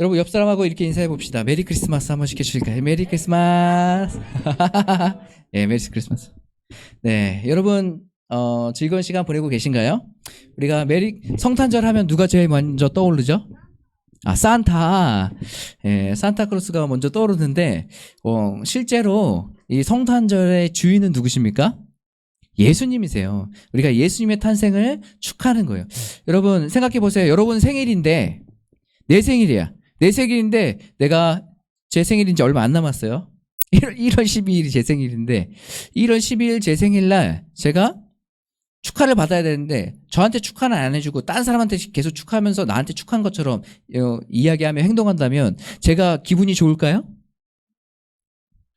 여러분 옆 사람하고 이렇게 인사해 봅시다. 메리 크리스마스 한번 시켜주실까요? 메리 크리스마스. 예, 메리 크리스마스. 네, 여러분 어, 즐거운 시간 보내고 계신가요? 우리가 메리 성탄절 하면 누가 제일 먼저 떠오르죠? 아, 산타. 예, 산타크로스가 먼저 떠오르는데 어, 실제로 이 성탄절의 주인은 누구십니까? 예수님이세요. 우리가 예수님의 탄생을 축하하는 거예요. 여러분 생각해 보세요. 여러분 생일인데 내 생일이야. 내 생일인데 내가 제 생일인 지 얼마 안 남았어요. 1월, 1월 12일이 제 생일인데 1월 12일 제 생일날 제가 축하를 받아야 되는데 저한테 축하는 안 해주고 딴 사람한테 계속 축하하면서 나한테 축하한 것처럼 어, 이야기하며 행동한다면 제가 기분이 좋을까요?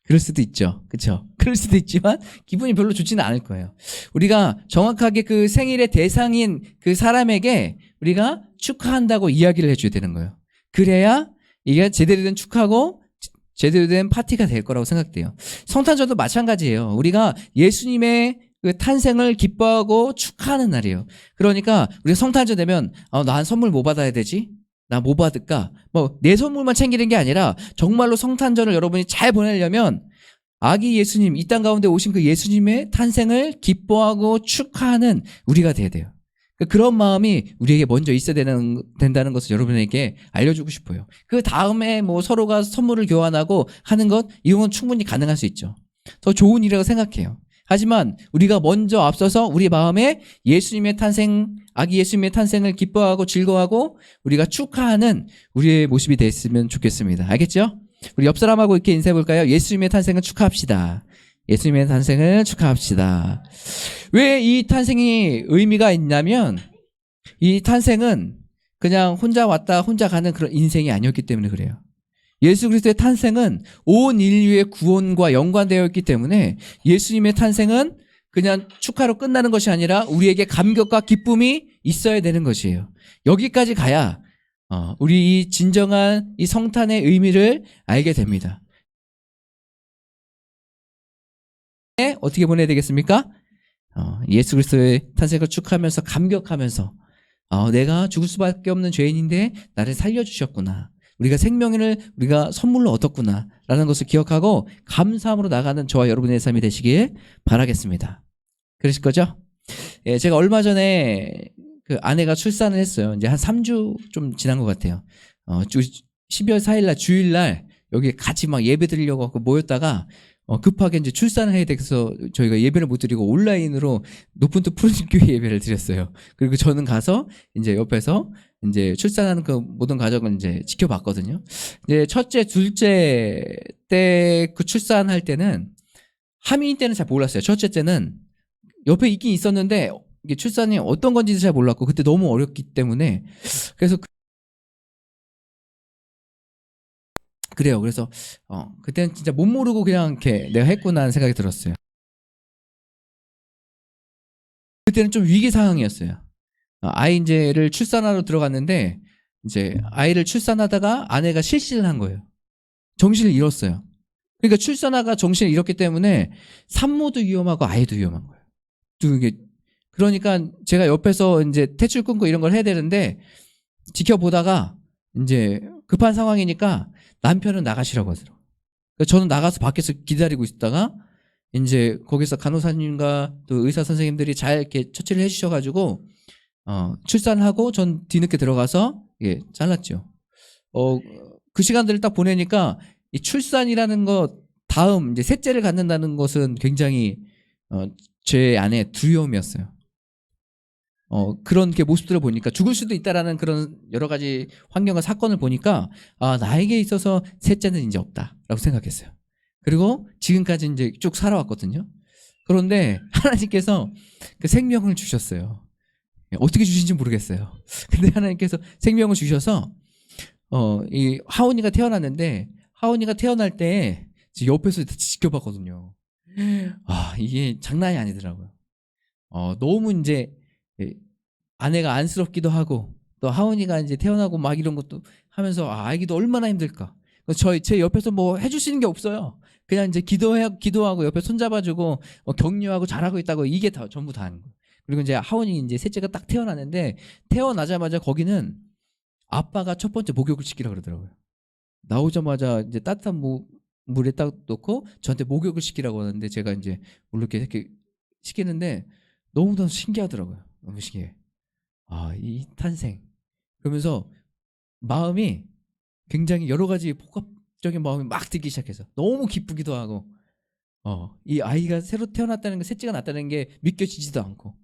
그럴 수도 있죠. 그렇죠? 그럴 수도 있지만 기분이 별로 좋지는 않을 거예요. 우리가 정확하게 그 생일의 대상인 그 사람에게 우리가 축하한다고 이야기를 해줘야 되는 거예요. 그래야 이게 제대로 된 축하고 제대로 된 파티가 될 거라고 생각돼요. 성탄절도 마찬가지예요. 우리가 예수님의 그 탄생을 기뻐하고 축하하는 날이에요. 그러니까 우리가 성탄절 되면 어, 난 선물 뭐 받아야 되지? 나 뭐 받을까? 뭐 내 선물만 챙기는 게 아니라 정말로 성탄절을 여러분이 잘 보내려면 아기 예수님 이 땅 가운데 오신 그 예수님의 탄생을 기뻐하고 축하하는 우리가 돼야 돼요. 그 그런 마음이 우리에게 먼저 있어야 되는, 된다는 것을 여러분에게 알려주고 싶어요. 그 다음에 뭐 서로가 선물을 교환하고 하는 것, 이건 충분히 가능할 수 있죠. 더 좋은 일이라고 생각해요. 하지만 우리가 먼저 앞서서 우리 마음에 예수님의 탄생, 아기 예수님의 탄생을 기뻐하고 즐거워하고 우리가 축하하는 우리의 모습이 됐으면 좋겠습니다. 알겠죠? 우리 옆 사람하고 이렇게 인사해 볼까요? 예수님의 탄생을 축하합시다. 예수님의 탄생을 축하합시다. 왜 이 탄생이 의미가 있냐면 이 탄생은 그냥 혼자 왔다 혼자 가는 그런 인생이 아니었기 때문에 그래요. 예수 그리스도의 탄생은 온 인류의 구원과 연관되어 있기 때문에 예수님의 탄생은 그냥 축하로 끝나는 것이 아니라 우리에게 감격과 기쁨이 있어야 되는 것이에요. 여기까지 가야 어, 우리 이 진정한 이 성탄의 의미를 알게 됩니다. 어떻게 보내야 되겠습니까? 어, 예수 그리스도의 탄생을 축하하면서 감격하면서 어, 내가 죽을 수밖에 없는 죄인인데 나를 살려주셨구나. 우리가 생명을 우리가 선물로 얻었구나. 라는 것을 기억하고 감사함으로 나가는 저와 여러분의 삶이 되시길 바라겠습니다. 그러실 거죠? 예, 제가 얼마 전에 그 아내가 출산을 했어요. 이제 한 3주 좀 지난 것 같아요. 어, 주, 12월 4일날 주일날 여기 같이 막 예배 드리려고 모였다가 어, 급하게 이제 출산을 해야 돼서 저희가 예배를 못 드리고 온라인으로 높은 뜻 푸른 교회 예배를 드렸어요. 그리고 저는 가서 이제 옆에서 이제 출산하는 그 모든 과정을 이제 지켜봤거든요. 이제 첫째, 둘째 때 그 출산할 때는 하민이 때는 잘 몰랐어요. 첫째 때는 옆에 있긴 있었는데 이게 출산이 어떤 건지도 잘 몰랐고 그때 너무 어렸기 때문에 그래서 그- 그래요. 그래서 어 그때는 진짜 못 모르고 그냥 이렇게 내가 했구나 하는 생각이 들었어요. 그때는 좀 위기 상황이었어요. 어, 아이 이제를 출산하러 들어갔는데 이제 아이를 출산하다가 아내가 실신을 한 거예요. 정신을 잃었어요. 그러니까 출산하가 정신을 잃었기 때문에 산모도 위험하고 아이도 위험한 거예요. 두 개. 그러니까 제가 옆에서 이제 퇴출 끊고 이런 걸 해야 되는데 지켜보다가 이제 급한 상황이니까 남편은 나가시라고 하더라고요. 그래서 저는 나가서 밖에서 기다리고 있다가 이제 거기서 간호사님과 또 의사 선생님들이 잘 이렇게 처치를 해주셔가지고 어, 출산하고 전 뒤늦게 들어가서 예 잘랐죠. 어, 그 시간들을 딱 보내니까 이 출산이라는 것 다음 이제 셋째를 갖는다는 것은 굉장히 어, 제 안에 두려움이었어요. 어, 그런 게 모습들을 보니까 죽을 수도 있다라는 그런 여러 가지 환경과 사건을 보니까 아, 나에게 있어서 셋째는 이제 없다라고 생각했어요. 그리고 지금까지 이제 쭉 살아왔거든요. 그런데 하나님께서 그 생명을 주셨어요. 예, 어떻게 주신지 모르겠어요. 근데 하나님께서 생명을 주셔서 어, 이 하온이가 태어났는데 하온이가 태어날 때 옆에서 지켜봤거든요. 아, 이게 장난이 아니더라고요. 어, 너무 이제 예, 아내가 안쓰럽기도 하고 또 하온이가 이제 태어나고 막 이런 것도 하면서 아, 아기도 얼마나 힘들까. 저희 제 옆에서 뭐 해주시는 게 없어요. 그냥 이제 기도해 기도하고 옆에 손잡아주고 뭐 격려하고 잘하고 있다고 이게 다 전부 다 하는 거예요. 그리고 이제 하온이 이제 셋째가 딱 태어났는데 태어나자마자 거기는 아빠가 첫 번째 목욕을 시키라 그러더라고요. 나오자마자 이제 따뜻한 무, 물에 딱 넣고 저한테 목욕을 시키라고 하는데 제가 이제 물로 이렇게 시키는데 너무너무 신기하더라고요. 너무 신기해. 아, 이 탄생. 그러면서 마음이 굉장히 여러 가지 복합적인 마음이 막 들기 시작해서 너무 기쁘기도 하고 어, 이 아이가 새로 태어났다는 게 셋째가 났다는 게 믿겨지지도 않고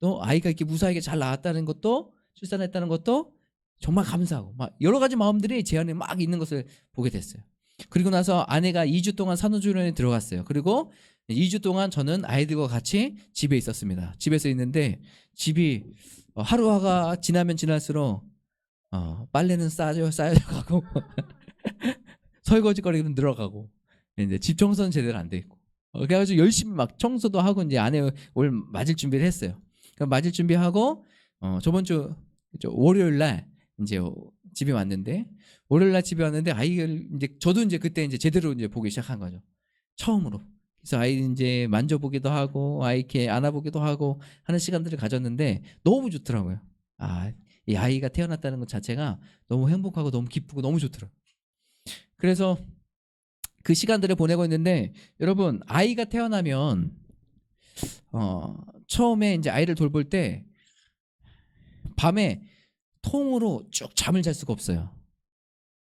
또 아이가 이렇게 무사하게 잘 나왔다는 것도 출산했다는 것도 정말 감사하고 막 여러 가지 마음들이 제 안에 막 있는 것을 보게 됐어요. 그리고 나서 아내가 2주 동안 산후조리원에 들어갔어요. 그리고 2주 동안 저는 아이들과 같이 집에 있었습니다. 집에서 있는데 집이 어, 하루가 지나면 지날수록 어, 빨래는 쌓여 쌓여져 가고 설거지거리는 늘어가고 이제 집 청소는 제대로 안 돼 있고 어, 그래가지고 열심히 막 청소도 하고 이제 아내 올 맞을 준비를 했어요. 그럼 맞을 준비하고 어, 저번 주 월요일 날 이제 어, 집에 왔는데 월요일 날 집에 왔는데 아이를 이제 저도 이제 그때 이제 제대로 이제 보기 시작한 거죠. 처음으로. 그래서 아이 이제 만져보기도 하고 아이 이렇게 안아보기도 하고 하는 시간들을 가졌는데 너무 좋더라고요. 아, 이 아이가 태어났다는 것 자체가 너무 행복하고 너무 기쁘고 너무 좋더라고요. 그래서 그 시간들을 보내고 있는데 여러분 아이가 태어나면 어, 처음에 이제 아이를 돌볼 때 밤에 통으로 쭉 잠을 잘 수가 없어요.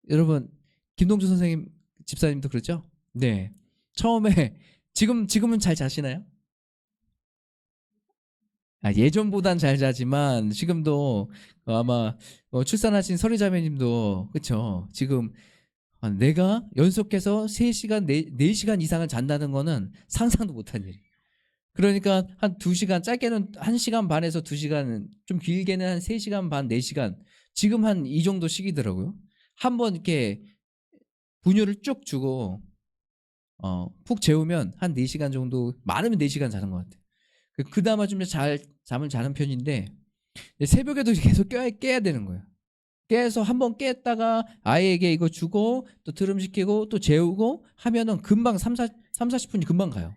여러분 김동주 선생님 집사님도 그렇죠? 네. 처음에 지금 지금은 잘 자시나요? 아, 예전보단 잘 자지만 지금도 어, 아마 어, 출산하신 서리자매님도 그렇죠. 지금 아, 내가 연속해서 3시간, 4, 4시간 이상을 잔다는 거는 상상도 못한 일. 그러니까 한 2시간, 짧게는 1시간 반에서 2시간, 좀 길게는 한 3시간 반, 4시간. 지금 한 이 정도 시기더라고요. 한번 이렇게 분유를 쭉 주고 어, 푹 재우면 한 4시간 정도, 많으면 4시간 자는 것 같아요. 그- 그나마 좀 잘 잠을 자는 편인데 새벽에도 계속 깨야, 깨야 되는 거예요. 깨서 한 번 깼다가 아이에게 이거 주고 또 트름 시키고 또 재우고 하면은 금방 3, 4, 3 40분이 금방 가요.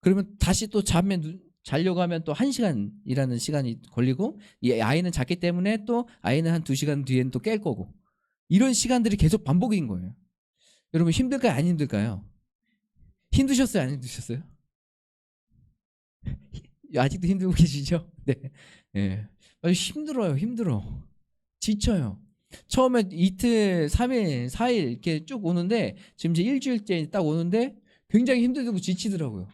그러면 다시 또 잠에 누- 자려고 하면 또 1시간이라는 시간이 걸리고 이 아이는 잤기 때문에 또 아이는 한 2시간 뒤에는 또깰 거고 이런 시간들이 계속 반복인 거예요. 여러분 힘들까요? 안 힘들까요? 힘드셨어요? 안 힘드셨어요? 아직도 힘들고 계시죠? 네. 예. 아주 힘들어요. 힘들어. 지쳐요. 처음에 이틀, 3일, 4일 이렇게 쭉 오는데 지금 이제 일주일째 딱 오는데 굉장히 힘들고 지치더라고요.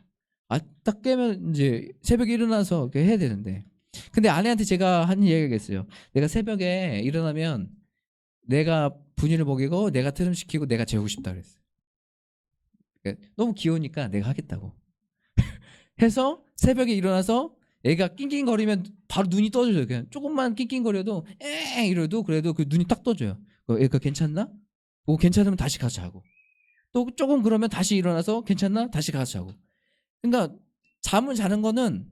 아, 딱 깨면 이제 새벽에 일어나서 이렇게 해야 되는데. 근데 아내한테 제가 한 이야기가 있어요. 내가 새벽에 일어나면 내가 분유를 먹이고 내가 트름 시키고 내가 재우고 싶다 그랬어요. 그러니까 너무 귀여우니까 내가 하겠다고. 해서 새벽에 일어나서 애가 낑낑거리면 바로 눈이 떠져요. 그냥 조금만 낑낑거려도 에 이래도 그래도 그 눈이 딱 떠져요. 그 애가 괜찮나? 뭐 괜찮으면 다시 가서 자고. 또 조금 그러면 다시 일어나서 괜찮나? 다시 가서 자고. 그러니까 잠을 자는 거는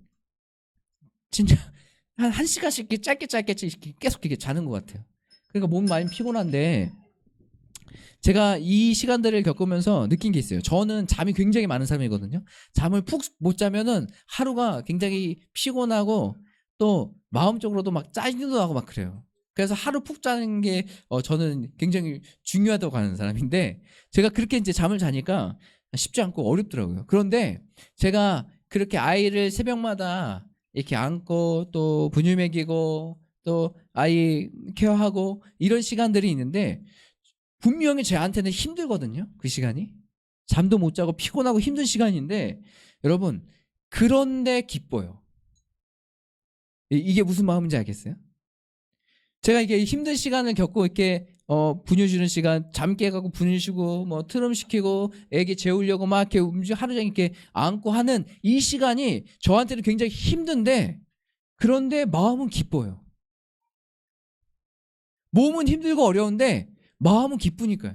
진짜 한, 한 시간씩 이렇게 짧게 짧게 계속 이렇게 자는 것 같아요. 그러니까 몸이 많이 피곤한데 제가 이 시간들을 겪으면서 느낀 게 있어요. 저는 잠이 굉장히 많은 사람이거든요. 잠을 푹 못 자면은 하루가 굉장히 피곤하고 또 마음적으로도 막 짜증도 나고 막 그래요. 그래서 하루 푹 자는 게 어, 저는 굉장히 중요하다고 하는 사람인데 제가 그렇게 이제 잠을 자니까 쉽지 않고 어렵더라고요. 그런데 제가 그렇게 아이를 새벽마다 이렇게 안고 또 분유 먹이고 또 아이 케어하고 이런 시간들이 있는데 분명히 저한테는 힘들거든요. 그 시간이. 잠도 못 자고 피곤하고 힘든 시간인데 여러분 그런데 기뻐요. 이- 이게 무슨 마음인지 알겠어요? 제가 이게 힘든 시간을 겪고 이렇게 어, 분유 주는 시간, 잠 깨가고 분유 쉬고 뭐 트름 시키고 애기 재우려고 막 이렇게 움직 하루 종일 이렇게 안고 하는 이 시간이 저한테는 굉장히 힘든데 그런데 마음은 기뻐요. 몸은 힘들고 어려운데 마음은 기쁘니까요.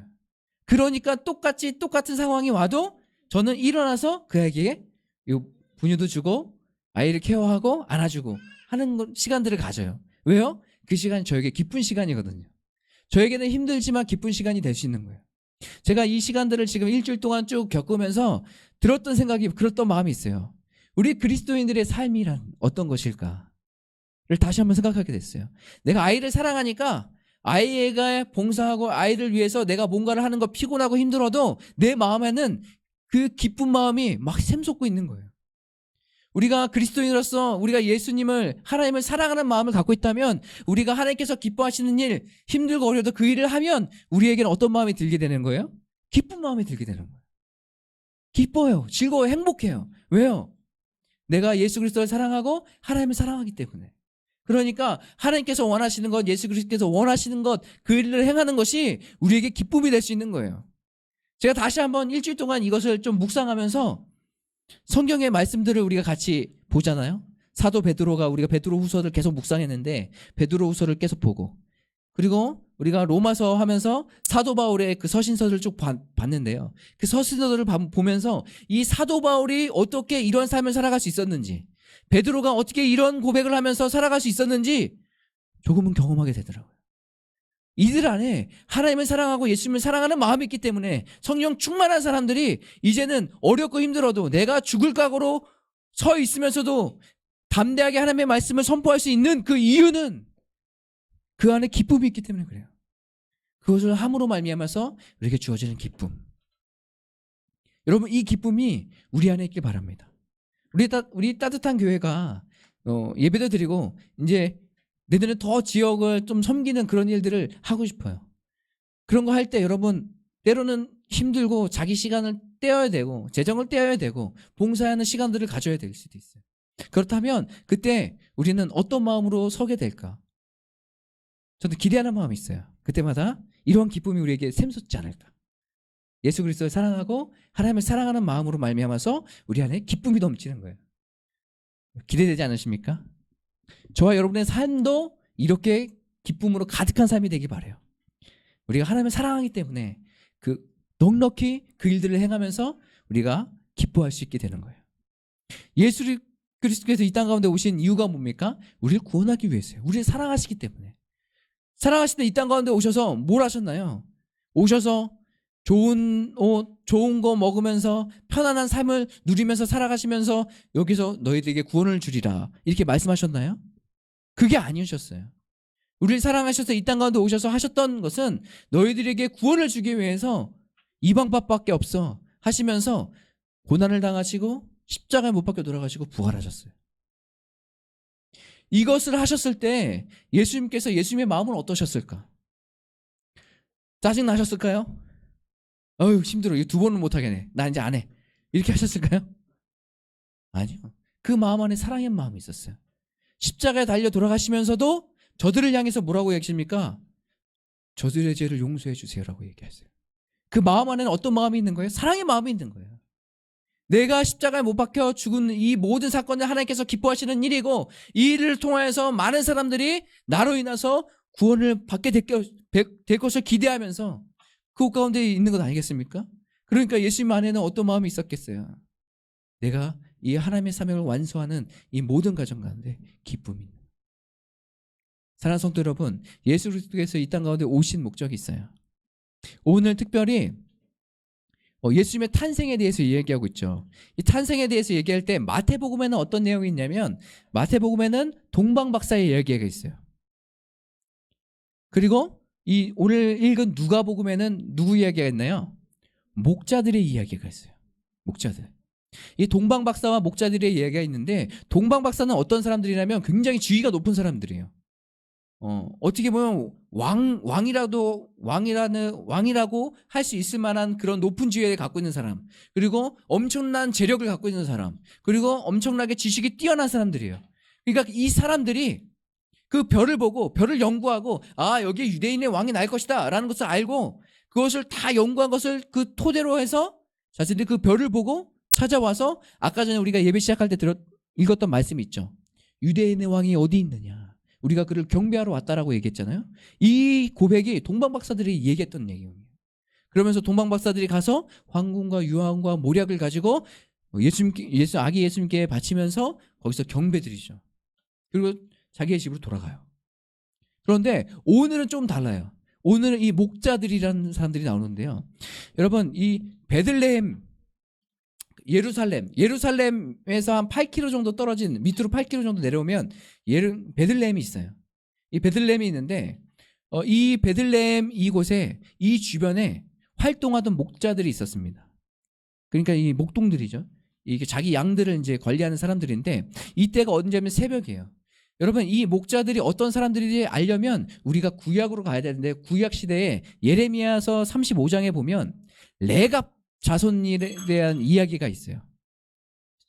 그러니까 똑같이 똑같은 상황이 와도 저는 일어나서 그에게 요 분유도 주고 아이를 케어하고 안아주고 하는 거- 시간들을 가져요. 왜요? 그 시간이 저에게 기쁜 시간이거든요. 저에게는 힘들지만 기쁜 시간이 될 수 있는 거예요. 제가 이 시간들을 지금 일주일 동안 쭉 겪으면서 들었던 생각이 그랬던 마음이 있어요. 우리 그리스도인들의 삶이란 어떤 것일까를 다시 한번 생각하게 됐어요. 내가 아이를 사랑하니까 아이가 봉사하고 아이를 위해서 내가 뭔가를 하는 거 피곤하고 힘들어도 내 마음에는 그 기쁜 마음이 막 샘솟고 있는 거예요. 우리가 그리스도인으로서 우리가 예수님을 하나님을 사랑하는 마음을 갖고 있다면 우리가 하나님께서 기뻐하시는 일 힘들고 어려도 그 일을 하면 우리에게는 어떤 마음이 들게 되는 거예요? 기쁜 마음이 들게 되는 거예요. 기뻐요. 즐거워요. 행복해요. 왜요? 내가 예수 그리스도를 사랑하고 하나님을 사랑하기 때문에. 그러니까 하나님께서 원하시는 것, 예수 그리스도께서 원하시는 것, 그 일을 행하는 것이 우리에게 기쁨이 될 수 있는 거예요. 제가 다시 한번 일주일 동안 이것을 좀 묵상하면서 성경의 말씀들을 우리가 같이 보잖아요. 사도 베드로가 우리가 베드로 후서를 계속 묵상했는데 베드로 후서를 계속 보고 그리고 우리가 로마서 하면서 사도 바울의 그 서신서를 쭉 봐- 봤는데요. 그 서신서들을 봐- 보면서 이 사도 바울이 어떻게 이런 삶을 살아갈 수 있었는지 베드로가 어떻게 이런 고백을 하면서 살아갈 수 있었는지 조금은 경험하게 되더라고요. 이들 안에 하나님을 사랑하고 예수님을 사랑하는 마음이 있기 때문에 성령 충만한 사람들이 이제는 어렵고 힘들어도 내가 죽을 각오로 서 있으면서도 담대하게 하나님의 말씀을 선포할 수 있는 그 이유는 그 안에 기쁨이 있기 때문에 그래요. 그것을 함으로 말미암아서 우리에게 주어지는 기쁨. 여러분 이 기쁨이 우리 안에 있길 바랍니다. 우리 따, 우리 따뜻한 교회가 어, 예배도 드리고 이제 내년에 더 지역을 좀 섬기는 그런 일들을 하고 싶어요. 그런 거 할 때 여러분 때로는 힘들고 자기 시간을 떼어야 되고 재정을 떼어야 되고 봉사하는 시간들을 가져야 될 수도 있어요. 그렇다면 그때 우리는 어떤 마음으로 서게 될까? 저도 기대하는 마음이 있어요. 그때마다 이러한 기쁨이 우리에게 샘솟지 않을까? 예수 그리스도를 사랑하고 하나님을 사랑하는 마음으로 말미암아서 우리 안에 기쁨이 넘치는 거예요. 기대되지 않으십니까? 저와 여러분의 삶도 이렇게 기쁨으로 가득한 삶이 되기 바래요. 우리가 하나님을 사랑하기 때문에 그 넉넉히 그 일들을 행하면서 우리가 기뻐할 수 있게 되는 거예요. 예수 그리스도께서 이 땅 가운데 오신 이유가 뭡니까? 우리를 구원하기 위해서요. 우리를 사랑하시기 때문에. 사랑하실 때 이 땅 가운데 오셔서 뭘 하셨나요? 오셔서 좋은 옷, 좋은 거 먹으면서 편안한 삶을 누리면서 살아가시면서 여기서 너희들에게 구원을 주리라. 이렇게 말씀하셨나요? 그게 아니셨어요. 우리를 사랑하셔서 이 땅 가운데 오셔서 하셨던 것은 너희들에게 구원을 주기 위해서 이방밥밖에 없어 하시면서 고난을 당하시고 십자가에 못 박혀 돌아가시고 부활하셨어요. 이것을 하셨을 때 예수님께서 예수님의 마음은 어떠셨을까? 짜증 나셨을까요? 어휴 힘들어 이거 두 번은 못 하겠네. 나 이제 안 해. 이렇게 하셨을까요? 아니요. 그 마음 안에 사랑의 마음이 있었어요. 십자가에 달려 돌아가시면서도 저들을 향해서 뭐라고 얘기하십니까? 저들의 죄를 용서해 주세요라고 얘기하세요. 그 마음 안에는 어떤 마음이 있는 거예요? 사랑의 마음이 있는 거예요. 내가 십자가에 못 박혀 죽은 이 모든 사건을 하나님께서 기뻐하시는 일이고 이 일을 통하여서 많은 사람들이 나로 인해서 구원을 받게 될 것을 기대하면서 그 가운데 있는 것 아니겠습니까? 그러니까 예수님 안에는 어떤 마음이 있었겠어요? 내가 이 하나님의 사명을 완수하는 이 모든 가정 가운데 기쁨이 있는. 사랑하는 성도 여러분, 예수 그리스도께서 이 땅 가운데 오신 목적이 있어요. 오늘 특별히 어, 예수님의 탄생에 대해서 이야기하고 있죠. 이 탄생에 대해서 얘기할 때 마태복음에는 어떤 내용이 있냐면 마태복음에는 동방박사의 이야기가 있어요. 그리고 이 오늘 읽은 누가복음에는 누구 이야기가 있나요? 목자들의 이야기가 있어요. 목자들. 이 동방 박사와 목자들의 이야기가 있는데 동방 박사는 어떤 사람들이냐면 굉장히 지위가 높은 사람들이에요. 어, 어떻게 보면 왕 왕이라도 왕이라는 왕이라고 할 수 있을 만한 그런 높은 지위를 갖고 있는 사람. 그리고 엄청난 재력을 갖고 있는 사람. 그리고 엄청나게 지식이 뛰어난 사람들이에요. 그러니까 이 사람들이 그 별을 보고 별을 연구하고 아 여기에 유대인의 왕이 날 것이다 라는 것을 알고 그것을 다 연구한 것을 그 토대로 해서 자신들이 그 별을 보고 찾아와서 아까 전에 우리가 예배 시작할 때 들었 읽었던 말씀이 있죠. 유대인의 왕이 어디 있느냐? 우리가 그를 경배하러 왔다라고 얘기했잖아요. 이 고백이 동방 박사들이 얘기했던 얘기예요. 그러면서 동방 박사들이 가서 황금과 유황과 모략을 가지고 예수님 예수 아기 예수님께 바치면서 거기서 경배드리죠. 그리고 자기의 집으로 돌아가요. 그런데 오늘은 좀 달라요. 오늘은 이 목자들이라는 사람들이 나오는데요. 여러분 이 베들레헴 예루살렘 예루살렘에서 한 8km 정도 떨어진 밑으로 8km 정도 내려오면 예루 베들레헴이 있어요. 이 베들레헴이 있는데 어, 이 베들레헴 이곳에 이 주변에 활동하던 목자들이 있었습니다. 그러니까 이 목동들이죠. 이게 자기 양들을 이제 관리하는 사람들인데 이때가 언제냐면 새벽이에요. 여러분 이 목자들이 어떤 사람들인지 알려면 우리가 구약으로 가야 되는데 구약 시대에 예레미야서 35장에 보면 레갑 자손에 대한 이야기가 있어요.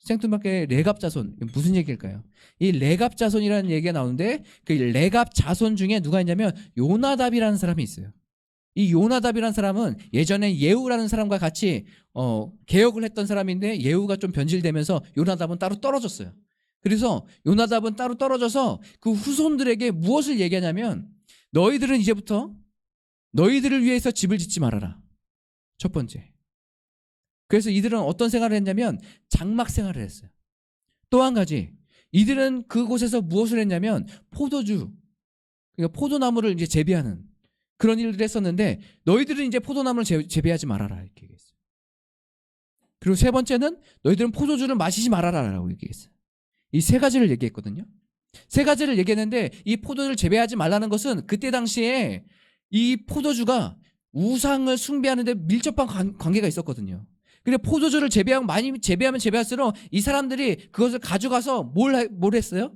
생뚱맞게 레갑 자손 무슨 얘기일까요? 이 레갑 자손이라는 얘기가 나오는데 그 레갑 자손 중에 누가 있냐면 요나답이라는 사람이 있어요. 이 요나답이라는 사람은 예전에 예후라는 사람과 같이 어, 개혁을 했던 사람인데 예후가 좀 변질되면서 요나답은 따로 떨어졌어요. 그래서 요나답은 따로 떨어져서 그 후손들에게 무엇을 얘기하냐면 너희들은 이제부터 너희들을 위해서 집을 짓지 말아라. 첫 번째. 그래서 이들은 어떤 생활을 했냐면 장막 생활을 했어요. 또 한 가지. 이들은 그곳에서 무엇을 했냐면 포도주, 그러니까 포도나무를 이제 재배하는 그런 일들을 했었는데 너희들은 이제 포도나무를 재, 재배하지 말아라 이렇게 얘기했어요. 그리고 세 번째는 너희들은 포도주를 마시지 말아라라고 얘기했어요. 이 세 가지를 얘기했거든요. 세 가지를 얘기했는데 이 포도를 재배하지 말라는 것은 그때 당시에 이 포도주가 우상을 숭배하는데 밀접한 관- 관계가 있었거든요. 근데 포도주를 재배하면 많이 재배하면 재배할수록 이 사람들이 그것을 가져가서 뭘, 하- 뭘 했어요?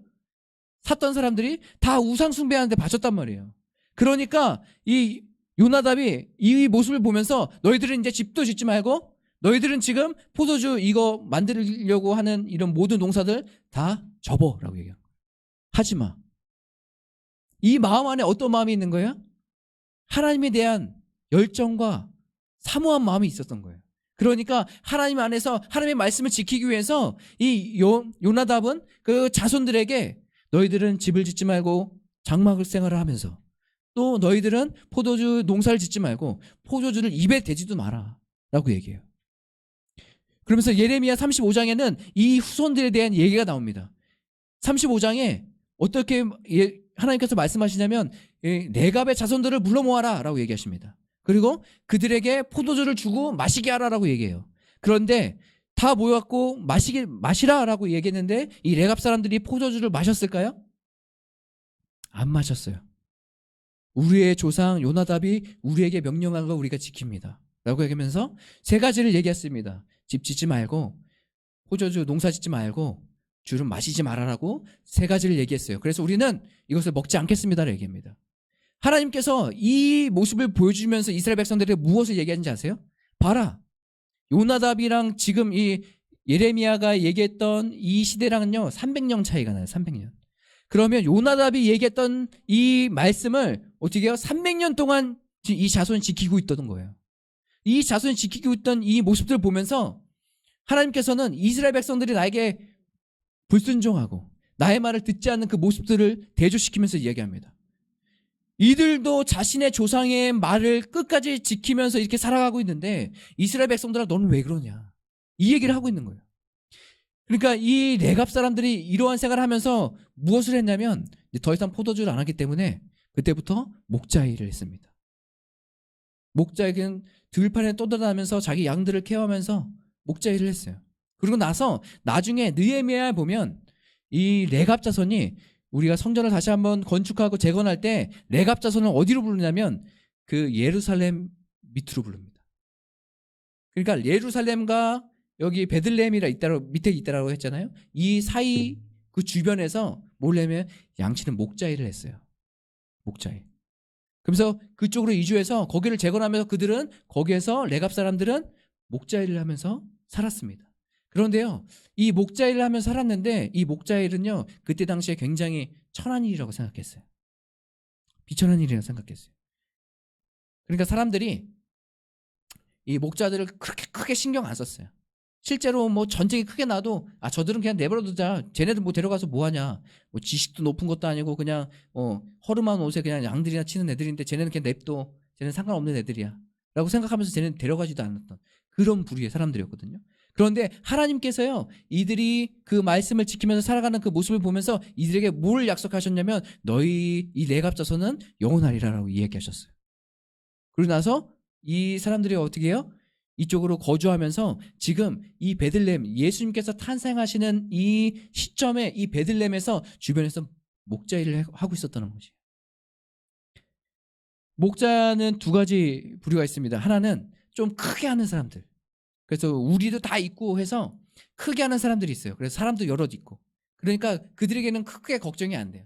샀던 사람들이 다 우상 숭배하는데 바쳤단 말이에요. 그러니까 이 요나답이 이 모습을 보면서 너희들은 이제 집도 짓지 말고 너희들은 지금 포도주 이거 만들려고 하는 이런 모든 농사들 다 접어라고 얘기해요. 하지 마. 이 마음 안에 어떤 마음이 있는 거예요? 하나님에 대한 열정과 사모한 마음이 있었던 거예요. 그러니까 하나님 안에서 하나님의 말씀을 지키기 위해서 이 요, 요나답은 그 자손들에게 너희들은 집을 짓지 말고 장막을 생활을 하면서 또 너희들은 포도주 농사를 짓지 말고 포도주를 입에 대지도 마라 라고 얘기해요. 그러면서 예레미야 35장에는 이 후손들에 대한 얘기가 나옵니다. 35장에 어떻게 예- 하나님께서 말씀하시냐면 예, 내갑의 자손들을 물러 모아라 라고 얘기하십니다. 그리고 그들에게 포도주를 주고 마시게 하라라고 얘기해요. 그런데 다 모여갖고 마시게 마시라라고 얘기했는데 이 레갑 사람들이 포도주를 마셨을까요? 안 마셨어요. 우리의 조상 요나답이 우리에게 명령한 걸 우리가 지킵니다. 라고 얘기하면서 세 가지를 얘기했습니다. 집 짓지 말고 포도주 농사 짓지 말고 주를 마시지 말아라고 세 가지를 얘기했어요. 그래서 우리는 이것을 먹지 않겠습니다라고 얘기합니다. 하나님께서 이 모습을 보여주면서 이스라엘 백성들에게 무엇을 얘기하는지 아세요? 봐라. 요나답이랑 지금 이 예레미야가 얘기했던 이 시대랑은요 300년 차이가 나요. 300년. 그러면 요나답이 얘기했던 이 말씀을 어떻게 해요? 300년 동안 지- 이 자손이 지키고 있던 거예요. 이 자손이 지키고 있던 이 모습들을 보면서 하나님께서는 이스라엘 백성들이 나에게 불순종하고 나의 말을 듣지 않는 그 모습들을 대조시키면서 이야기합니다. 이들도 자신의 조상의 말을 끝까지 지키면서 이렇게 살아가고 있는데 이스라엘 백성들아 너는 왜 그러냐 이 얘기를 하고 있는 거예요. 그러니까 이 레갑 사람들이 이러한 생활을 하면서 무엇을 했냐면 더 이상 포도주를 안 하기 때문에 그때부터 목자 일을 했습니다. 목자에게는 들판에 떠돌아다니면서 자기 양들을 케어하면서 목자 일을 했어요. 그리고 나서 나중에 느헤미야에 보면 이 레갑 자손이 우리가 성전을 다시 한번 건축하고 재건할 때 레갑 자손을 어디로 부르냐면 그 예루살렘 밑으로 부릅니다. 그러니까 예루살렘과 여기 베들레헴이라 있다로 밑에 있다라고 했잖아요. 이 사이 그 주변에서 뭘냐면 양치는 목자 일을 했어요. 목자 일. 그러면서 그쪽으로 이주해서 거기를 재건하면서 그들은 거기에서 레갑 사람들은 목자일을 하면서 살았습니다. 그런데요, 이 목자일을 하면서 살았는데 이 목자일은요 그때 당시에 굉장히 천한 일이라고 생각했어요. 비천한 일이라고 생각했어요. 그러니까 사람들이 이 목자들을 그렇게 크게 신경 안 썼어요. 실제로 뭐 전쟁이 크게 나도 아 저들은 그냥 내버려두자. 쟤네들 뭐 데려가서 뭐 하냐. 뭐 지식도 높은 것도 아니고 그냥 어 허름한 옷에 그냥 양들이나 치는 애들인데 쟤네는 그냥 냅둬. 쟤네는 상관없는 애들이야. 라고 생각하면서 쟤네는 데려가지도 않았던 그런 부류의 사람들이었거든요. 그런데 하나님께서요, 이들이 그 말씀을 지키면서 살아가는 그 모습을 보면서 이들에게 뭘 약속하셨냐면 너희 이 내갑자서는 영원하리라라고 이야기하셨어요. 그러고 나서 이 사람들이 어떻게 해요? 이쪽으로 거주하면서 지금 이 베들렘 예수님께서 탄생하시는 이 시점에 이 베들렘에서 주변에서 목자 일을 하고 있었다는 거지. 목자는 두 가지 부류가 있습니다. 하나는 좀 크게 하는 사람들. 그래서 우리도 다 있고 해서 크게 하는 사람들이 있어요. 그래서 사람도 여럿 있고. 그러니까 그들에게는 크게 걱정이 안 돼요.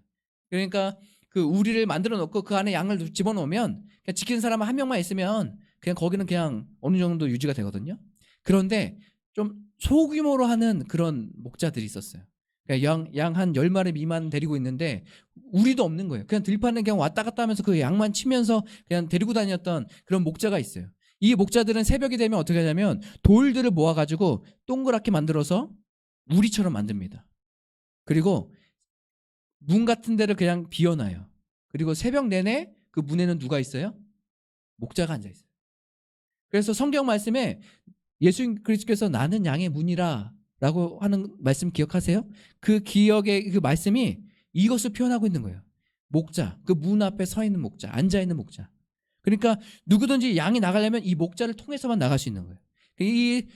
그러니까 그 우리를 만들어 놓고 그 안에 양을 집어넣으면 지키는 사람 한 명만 있으면 그냥 거기는 그냥 어느 정도 유지가 되거든요. 그런데 좀 소규모로 하는 그런 목자들이 있었어요. 그러니까 양, 양한 10마리 미만 데리고 있는데 우리도 없는 거예요. 그냥 들판에 그냥 왔다 갔다 하면서 그 양만 치면서 그냥 데리고 다녔던 그런 목자가 있어요. 이 목자들은 새벽이 되면 어떻게 하냐면 돌들을 모아가지고 동그랗게 만들어서 우리처럼 만듭니다. 그리고 문 같은 데를 그냥 비워놔요. 그리고 새벽 내내 그 문에는 누가 있어요? 목자가 앉아 있어요. 그래서 성경 말씀에 예수 그리스도께서 나는 양의 문이라 라고 하는 말씀 기억하세요? 그 기억의 그 말씀이 이것을 표현하고 있는 거예요. 목자, 그 문 앞에 서 있는 목자, 앉아 있는 목자. 그러니까 누구든지 양이 나가려면 이 목자를 통해서만 나갈 수 있는 거예요. 이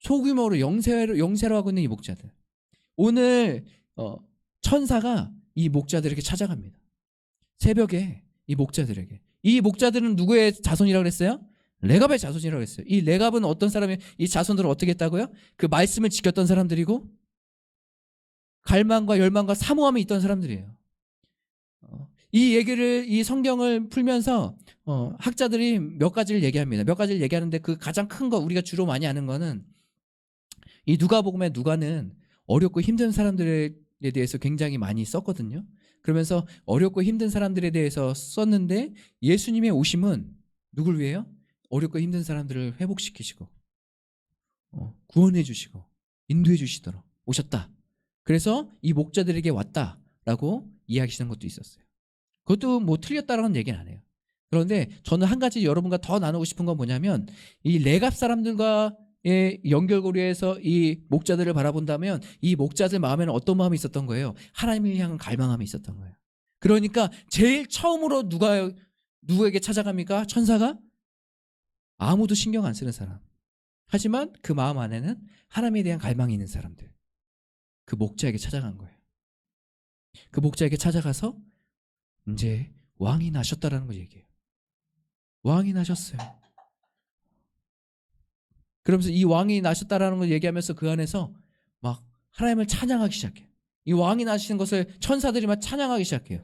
소규모로 영세로 영세로 하고 있는 이 목자들. 오늘 어, 천사가 이 목자들에게 찾아갑니다. 새벽에 이 목자들에게. 이 목자들은 누구의 자손이라고 그랬어요? 레갑의 자손이라고 그랬어요. 이 레갑은 어떤 사람이 이 자손들을 어떻게 했다고요? 그 말씀을 지켰던 사람들이고 갈망과 열망과 사모함이 있던 사람들이에요. 어, 이 얘기를 이 성경을 풀면서 어, 학자들이 몇 가지를 얘기합니다. 몇 가지를 얘기하는데 그 가장 큰 거 우리가 주로 많이 아는 거는 이 누가복음의 누가는 어렵고 힘든 사람들에 대해서 굉장히 많이 썼거든요. 그러면서 어렵고 힘든 사람들에 대해서 썼는데 예수님의 오심은 누굴 위해요? 어렵고 힘든 사람들을 회복시키시고 어, 구원해 주시고 인도해 주시도록 오셨다. 그래서 이 목자들에게 왔다라고 이야기하시는 것도 있었어요. 그것도 뭐 틀렸다라는 얘기는 안 해요. 그런데 저는 한 가지 여러분과 더 나누고 싶은 건 뭐냐면 이 레갑 사람들과의 연결고리에서 이 목자들을 바라본다면 이 목자들 마음에는 어떤 마음이 있었던 거예요? 하나님을 향한 갈망함이 있었던 거예요. 그러니까 제일 처음으로 누가 누구에게 찾아갑니까? 천사가 아무도 신경 안 쓰는 사람. 하지만 그 마음 안에는 하나님에 대한 갈망이 있는 사람들. 그 목자에게 찾아간 거예요. 그 목자에게 찾아가서 이제 왕이 나셨다라는 걸 얘기해요. 왕이 나셨어요. 그러면서 이 왕이 나셨다라는 걸 얘기하면서 그 안에서 막 하나님을 찬양하기 시작해요. 이 왕이 나시는 것을 천사들이 막 찬양하기 시작해요.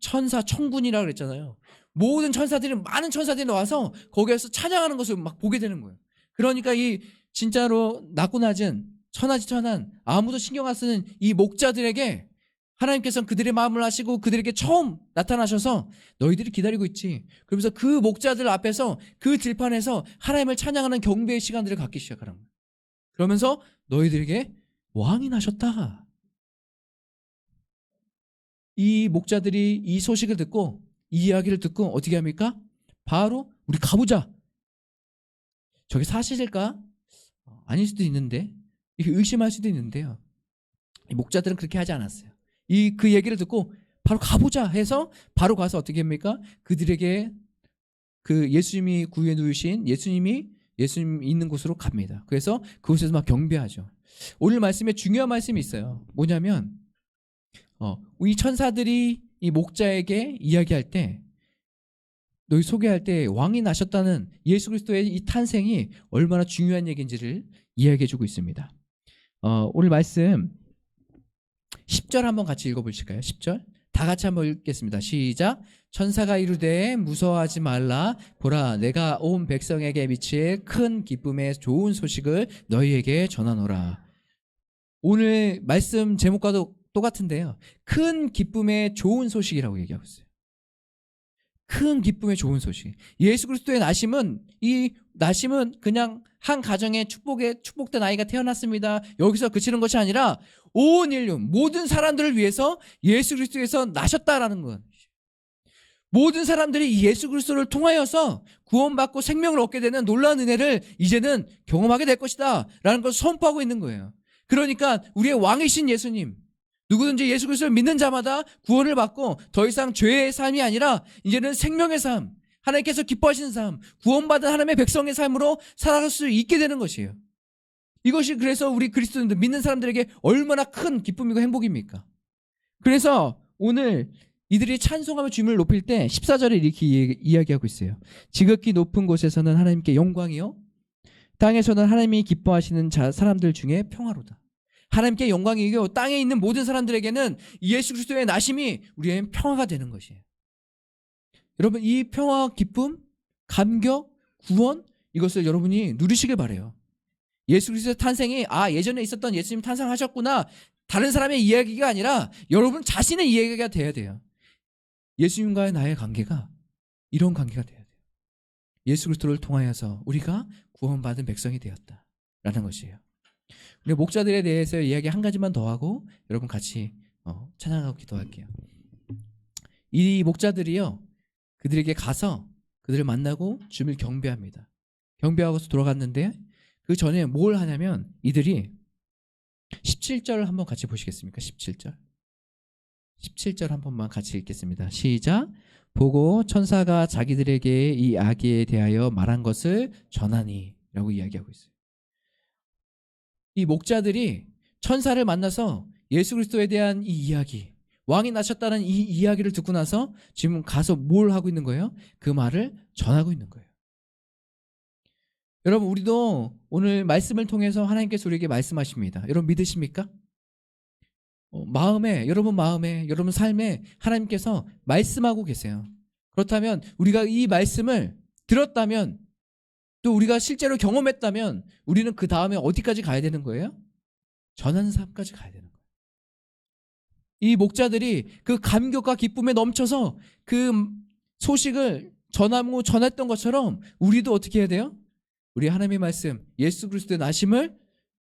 천사 천군이라고 그랬잖아요. 모든 천사들이 많은 천사들이 나와서 거기에서 찬양하는 것을 막 보게 되는 거예요. 그러니까 이 진짜로 낮고 낮은 천하지 천한 아무도 신경 안 쓰는 이 목자들에게 하나님께서는 그들의 마음을 하시고 그들에게 처음 나타나셔서 너희들이 기다리고 있지. 그러면서 그 목자들 앞에서 그 들판에서 하나님을 찬양하는 경배의 시간들을 갖기 시작하는 거예요. 그러면서 너희들에게 왕이 나셨다. 이 목자들이 이 소식을 듣고 이 이야기를 듣고 어떻게 합니까? 바로 우리 가보자. 저게 사실일까? 어, 아닐 수도 있는데 의심할 수도 있는데요. 이 목자들은 그렇게 하지 않았어요. 이 그 얘기를 듣고 바로 가보자 해서 바로 가서 어떻게 합니까? 그들에게 그 예수님이 구해 누우신 예수님이 예수님 있는 곳으로 갑니다. 그래서 그곳에서 막 경배하죠. 오늘 말씀에 중요한 말씀이 있어요. 뭐냐면 어, 이 천사들이 이 목자에게 이야기할 때 너희 소개할 때 왕이 나셨다는 예수 그리스도의 이 탄생이 얼마나 중요한 얘기인지를 이야기해 주고 있습니다. 어, 오늘 말씀 10절 한번 같이 읽어 보실까요? 10절. 다 같이 한번 읽겠습니다. 시작. 천사가 이르되 무서워하지 말라. 보라, 내가 온 백성에게 미칠 큰 기쁨의 좋은 소식을 너희에게 전하노라. 오늘 말씀 제목과도 똑같은데요. 큰 기쁨의 좋은 소식이라고 얘기하고 있어요. 큰 기쁨의 좋은 소식. 예수 그리스도의 나심은 이 나심은 그냥 한 가정의 축복에 축복된 아이가 태어났습니다. 여기서 그치는 것이 아니라 온 인류 모든 사람들을 위해서 예수 그리스도에서 나셨다라는 것. 모든 사람들이 이 예수 그리스도를 통하여서 구원받고 생명을 얻게 되는 놀라운 은혜를 이제는 경험하게 될 것이다라는 것을 선포하고 있는 거예요. 그러니까 우리의 왕이신 예수님 누구든지 예수 그리스도를 믿는 자마다 구원을 받고 더 이상 죄의 삶이 아니라 이제는 생명의 삶, 하나님께서 기뻐하시는 삶, 구원받은 하나님의 백성의 삶으로 살아갈 수 있게 되는 것이에요. 이것이 그래서 우리 그리스도인들 믿는 사람들에게 얼마나 큰 기쁨이고 행복입니까? 그래서 오늘 이들이 찬송하며 주님을 높일 때 14절에 이렇게 이- 이야기하고 있어요. 지극히 높은 곳에서는 하나님께 영광이요. 땅에서는 하나님이 기뻐하시는 자, 사람들 중에 평화로다. 하나님께 영광이고 땅에 있는 모든 사람들에게는 예수 그리스도의 나심이 우리의 평화가 되는 것이에요. 여러분 이 평화, 기쁨, 감격, 구원 이것을 여러분이 누리시길 바래요. 예수 그리스도의 탄생이 아 예전에 있었던 예수님 탄생하셨구나 다른 사람의 이야기가 아니라 여러분 자신의 이야기가 돼야 돼요. 예수님과의 나의 관계가 이런 관계가 돼야 돼요. 예수 그리스도를 통하여서 우리가 구원받은 백성이 되었다라는 것이에요. 우리 목자들에 대해서 이야기 한 가지만 더 하고 여러분 같이 어, 찬양하고 기도할게요. 이 목자들이요 그들에게 가서 그들을 만나고 주님을 경배합니다. 경배하고서 돌아갔는데 그 전에 뭘 하냐면 이들이 17절 한번 같이 보시겠습니까? 17절. 17절 한 번만 같이 읽겠습니다. 시작. 보고 천사가 자기들에게 이 아기에 대하여 말한 것을 전하니라고 이야기하고 있어요. 이 목자들이 천사를 만나서 예수 그리스도에 대한 이 이야기, 왕이 나셨다는 이 이야기를 듣고 나서 지금 가서 뭘 하고 있는 거예요? 그 말을 전하고 있는 거예요. 여러분 우리도 오늘 말씀을 통해서 하나님께서 우리에게 말씀하십니다. 여러분 믿으십니까? 어, 마음에 여러분 마음에 여러분 삶에 하나님께서 말씀하고 계세요. 그렇다면 우리가 이 말씀을 들었다면 또 우리가 실제로 경험했다면 우리는 그 다음에 어디까지 가야 되는 거예요? 전하는 삶까지 가야 되는 거예요. 이 목자들이 그 감격과 기쁨에 넘쳐서 그 소식을 전하고 전했던 것처럼 우리도 어떻게 해야 돼요? 우리 하나님의 말씀, 예수 그리스도의 나심을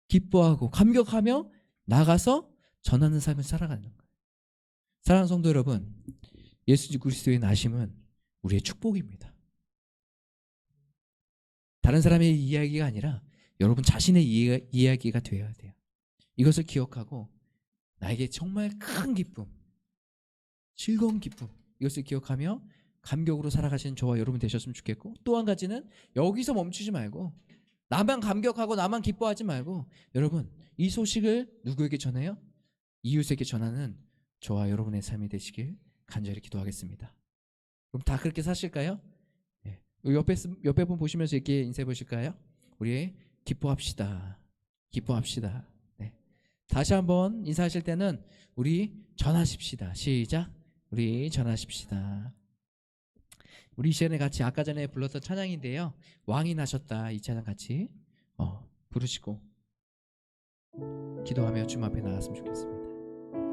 기뻐하고 감격하며 나가서 전하는 삶을 살아가는 거예요. 사랑하는 성도 여러분, 예수 그리스도의 나심은 우리의 축복입니다. 다른 사람의 이야기가 아니라 여러분 자신의 이야기가 되어야 돼요. 이것을 기억하고 나에게 정말 큰 기쁨, 즐거운 기쁨 이것을 기억하며 감격으로 살아가시는 저와 여러분 되셨으면 좋겠고 또 한 가지는 여기서 멈추지 말고 나만 감격하고 나만 기뻐하지 말고 여러분 이 소식을 누구에게 전해요? 이웃에게 전하는 저와 여러분의 삶이 되시길 간절히 기도하겠습니다. 그럼 다 그렇게 사실까요? 네. 옆에 스- 옆에 분 보시면서 이렇게 인사해 보실까요? 우리 기뻐합시다. 기뻐합시다. 네. 다시 한번 인사하실 때는 우리 전하십시다. 시작. 우리 전하십시다. 우리 이 시간에 같이 아까 전에 불렀던 찬양인데요. 왕이 나셨다 이 찬양 같이 어, 부르시고 기도하며 주님 앞에 나갔으면 좋겠습니다.